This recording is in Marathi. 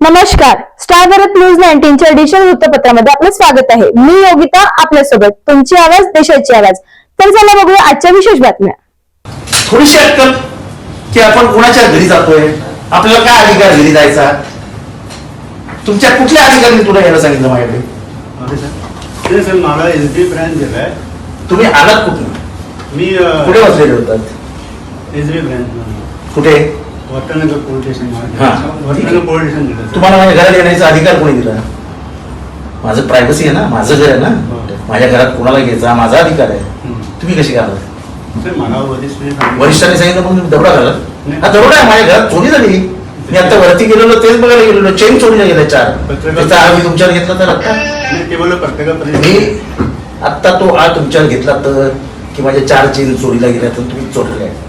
नमस्कार. स्टार भारत न्यूज नाईन्टीनच्या एडिशन वृत्तपत्रामध्ये आपलं स्वागत आहे. मी योगिता आपल्यासोबत तुमची आवाज देशाची आवाज. तर चला बघूया आजच्या विशेष बातम्या. थोडीशी अक्कल की आपण कुणाच्या घरी जातोय? आपल्याला काय अधिकार घरी जायचा? तुमच्या कुठल्या अधिकाऱ्यांनी तुला यायला सांगितलं माझ्याकडे? ते सर. मला एस ब्रँच दिलाय. तुम्ही आलात कुठून? मी कुठे बसलेले होतात? एस ब्रँच कुठे? वटनगर पोलीस स्टेशन हा. वटनगर पोलीस स्टेशन दिलं तुम्हाला माझ्या घरात येण्याचा अधिकार कोणी दिला? माझं प्रायव्हसी आहे ना माझं घर आहे ना. हो. माझ्या घरात कोणाला घ्यायचा माझा अधिकार आहे. हम्म. तुम्ही कशी मला वरिष्ठ वरिष्ठांनी सांगितलं मग तुम्ही दरोडा घाला नाही. हा दरोडा आहे माझ्या घरात चोरी झाली मी आता वरती गेलेलो तेच बघायला गेलेलो. चेन चोरीला गेल्या चार पत्रकार- त्याचा आळ मी तुमच्यावर घेतला तर आता? ते बोललो मी प्रत्येकापर्यंत आत्ता तो आळ तुमच्यावर घेतला तर की माझ्या चार चेन चोरीला गेल्या तर तुम्ही चोरले. आहे